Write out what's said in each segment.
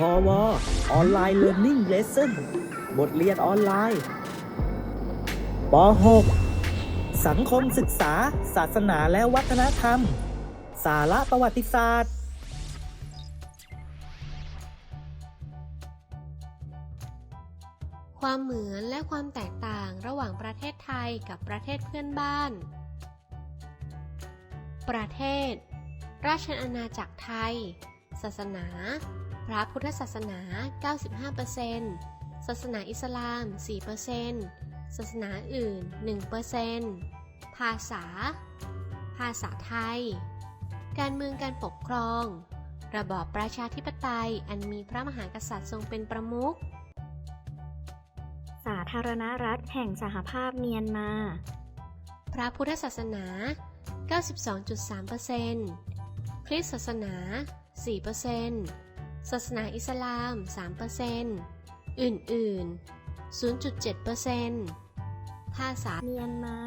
พอวออนไลน์เรียน i ิ g เลส s o n บทเรียนออนไลน์ป .6 สังคมศึกษา ศาสนาและวัฒนธรรม สาระประวัติศาสตร์ ความเหมือนและความแตกต่างระหว่างประเทศไทยกับประเทศเพื่อนบ้าน ประเทศ ราชอาณาจักรไทย ศาสนา พระพุทธศาสนา 95%ศาสนาอิสลาม 4%ศาสนาอื่น 1%ภาษา ภาษาไทย การเมืองการปกครอง ระบอบประชาธิปไตยอันมีพระมหากษัตริย์ทรงเป็นประมุข สาธารณรัฐแห่งสหภาพเมียนมา พระพุทธศาสนา 92.3%คริสต์ศาสนา 4% ศาสนาอิสลาม 3%อื่น ๆ 0.7%ภาษาเมียนมา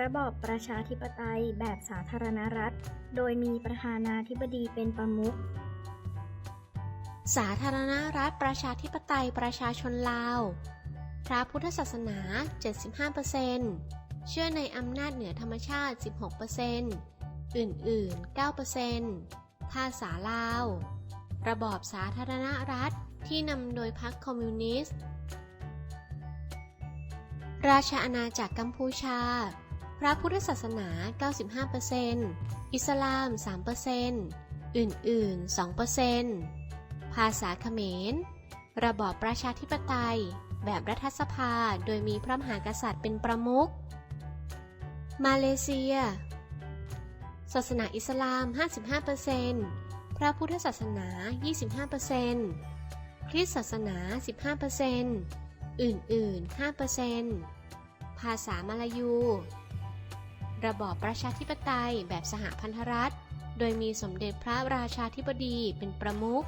ระบอบประชาธิปไตยแบบสาธารณรัฐ โดยมีประธานาธิบดีเป็นประมุข สาธารณรัฐประชาธิปไตยประชาชนลาว พระพุทธศาสนา 75%เชื่อในอำนาจเหนือธรรมชาติ 16%อื่น ๆ 9%ภาษาลาว ระบอบสาธารณรัฐที่นำโดยพรรคคอมมิวนิสต์ ราชอาณาจักรกัมพูชา พระพุทธศาสนา 95%อิสลาม 3%อื่น ๆ 2%ภาษาเขมร ระบอบประชาธิปไตย แบบรัฐสภาโดยมีพระมหากษัตริย์เป็นประมุข มาเลเซีย ศาสนาอิสลาม 55% พระพุทธศาสนา 25%คริสต์ศาสนา 15%อื่นๆ 5%ภาษามาลายู ระบอบประชาธิปไตยแบบสหพันธรัฐ โดยมีสมเด็จพระราชาธิบดีเป็นประมุข